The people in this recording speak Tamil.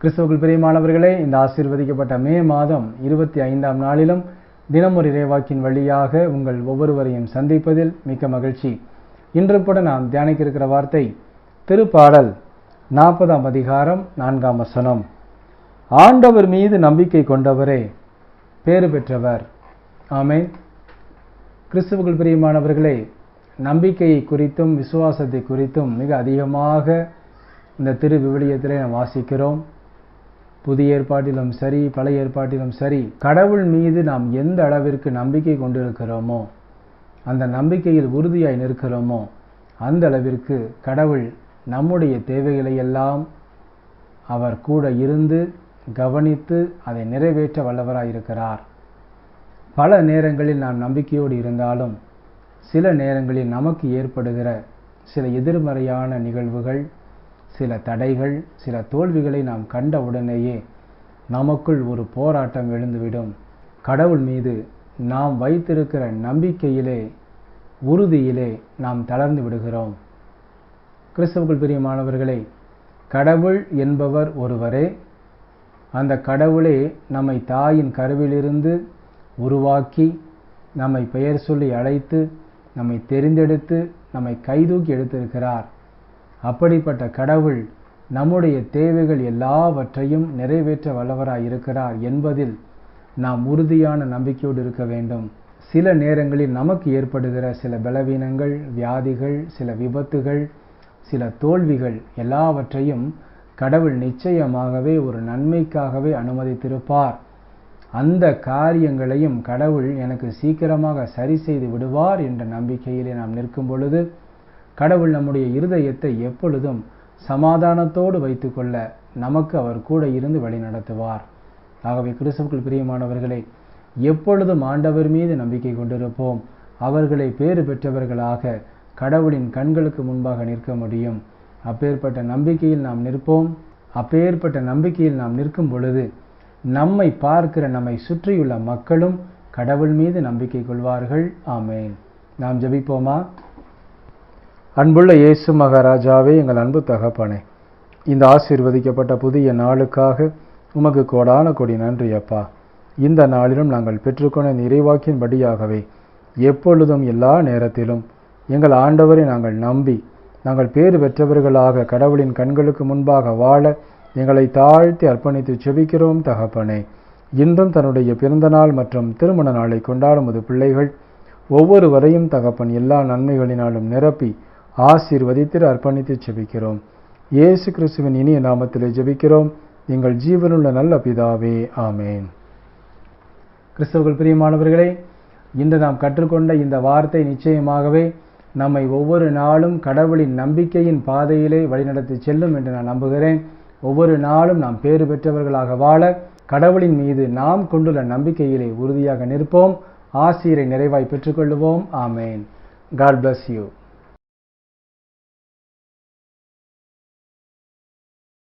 கிறிஸ்துவுக்குள் பிரியமானவர்களே இந்த ஆசீர்வதிக்கப்பட்ட மே மாதம் இருபத்தி ஐந்தாம் நாளிலும் தினமொரு இறைவாக்கின் வழியாக உங்கள் ஒவ்வொருவரையும் சந்திப்பதில் மிக்க மகிழ்ச்சி. இன்று கூட நாம் தியானிக்க இருக்கிற வார்த்தை திருப்பாடல் நாற்பதாம் அதிகாரம் நான்காம் வசனம். ஆண்டவர் மீது நம்பிக்கை கொண்டவரே பேறு பெற்றவர். ஆமே கிறிஸ்துவுக்குள் பிரியமானவர்களே நம்பிக்கையை குறித்தும் விசுவாசத்தை குறித்தும் மிக அதிகமாக இந்த திரு விவிலியத்திலே நாம் வாசிக்கிறோம். புதிய ஏற்பாட்டிலும் சரி பழைய ஏற்பாட்டிலும் சரி கடவுள் மீது நாம் எந்த அளவிற்கு நம்பிக்கை கொண்டிருக்கிறோமோ அந்த நம்பிக்கையில் உறுதியாய் நிற்கிறோமோ அந்த அளவிற்கு கடவுள் நம்முடைய தேவைகளை எல்லாம் அவர் கூட இருந்து கவனித்து அதை நிறைவேற்ற வல்லவராயிருக்கிறார் பல நேரங்களில் நாம் நம்பிக்கையோடு இருந்தாலும் சில நேரங்களில் நமக்கு ஏற்படுகிற சில எதிர்மறையான நிகழ்வுகள் சில தடைகள் சில தோல்விகளை நாம் கண்ட உடனேயே நமக்குள் ஒரு போராட்டம் எழுந்துவிடும். கடவுள் மீது நாம் வைத்திருக்கிற நம்பிக்கையிலே உறுதியிலே நாம் தளர்ந்து விடுகிறோம். கிறிஸ்தவுக்குள் பிரியமானவர்களே கடவுள் என்பவர் ஒருவரே. அந்த கடவுளே நம்மை தாயின் கருவிலிருந்து உருவாக்கி நம்மை பெயர் சொல்லி அழைத்து நம்மை தெரிந்தெடுத்து நம்மை கைதூக்கி எடுத்திருக்கிறார். அப்படிப்பட்ட கடவுள் நம்முடைய தேவைகள் எல்லாவற்றையும் நிறைவேற்ற வல்லவராய் இருக்கிறார் என்பதில் நாம் உறுதியான நம்பிக்கையோடு இருக்க வேண்டும். சில நேரங்களில் நமக்கு ஏற்படுகிற சில பலவீனங்கள் வியாதிகள் சில விபத்துகள் சில தோல்விகள் எல்லாவற்றையும் கடவுள் நிச்சயமாகவே ஒரு நன்மைக்காகவே அனுமதித்திருப்பார். அந்த காரியங்களையும் கடவுள் எனக்கு சீக்கிரமாக சரி செய்து விடுவார் என்ற நம்பிக்கையிலே நாம் நிற்கும் பொழுது கடவுள் நம்முடைய இருதயத்தை எப்பொழுதும் சமாதானத்தோடு வைத்துக்கொள்ள நமக்கு அவர் கூட இருந்து வழி நடத்துவார். ஆகவே கிறிஸ்துவுக்குள் பிரியமானவர்களே எப்பொழுதும் ஆண்டவர் மீது நம்பிக்கை கொண்டிருப்போம். அவர்களை பேறு பெற்றவர்களாக கடவுளின் கண்களுக்கு முன்பாக நிற்க முடியும். அப்பேற்பட்ட நம்பிக்கையில் நாம் நிற்போம். அப்பேற்பட்ட நம்பிக்கையில் நாம் நிற்கும் பொழுது நம்மை பார்க்கிற நம்மை சுற்றியுள்ள மக்களும் கடவுள் மீது நம்பிக்கை கொள்வார்கள். ஆமேன். நாம் ஜெபிப்போமா? அன்புள்ள இயேசு மகாராஜாவே எங்கள் அன்பு தகப்பனே இந்த ஆசீர்வதிக்கப்பட்ட புதிய நாளுக்காக உமக்கு கோடான கொடி நன்றி அப்பா. இந்த நாளிலும் நாங்கள் பெற்றுக்கொண்ட நிறைவாக்கின்படியாகவே எப்பொழுதும் எல்லா நேரத்திலும் எங்கள் ஆண்டவரை நாங்கள் நம்பி நாங்கள் பேறு பெற்றவர்களாக கடவுளின் கண்களுக்கு முன்பாக வாழ எங்களை தாழ்த்தி அர்ப்பணித்து செபிக்கிறோம் தகப்பனே. இன்றும் தன்னுடைய பிறந்தநாள் மற்றும் திருமண நாளை கொண்டாடும் பிள்ளைகள் ஒவ்வொருவரையும் தகப்பன் எல்லா நன்மைகளினாலும் நிரப்பி ஆசீர்வதித்து அர்ப்பணித்து ஜெபிக்கிறோம். இயேசு கிறிஸ்துவின் இனிய நாமத்திலே ஜெபிக்கிறோம். எங்கள் ஜீவனுள்ள நல்ல பிதாவே ஆமேன். கிறிஸ்தவர்கள் பிரியமானவர்களே இன்று நாம் கற்றுக்கொண்ட இந்த வார்த்தை நிச்சயமாகவே நம்மை ஒவ்வொரு நாளும் கடவுளின் நம்பிக்கையின் பாதையிலே வழிநடத்தி செல்லும் என்று நான் நம்புகிறேன். ஒவ்வொரு நாளும் நாம் பேறு பெற்றவர்களாக வாழ கடவுளின் மீது நாம் கொண்டுள்ள நம்பிக்கையிலே உறுதியாக நிற்போம். ஆசிரியரை நிறைவாய் பெற்றுக்கொள்வோம் ஆமேன். God bless you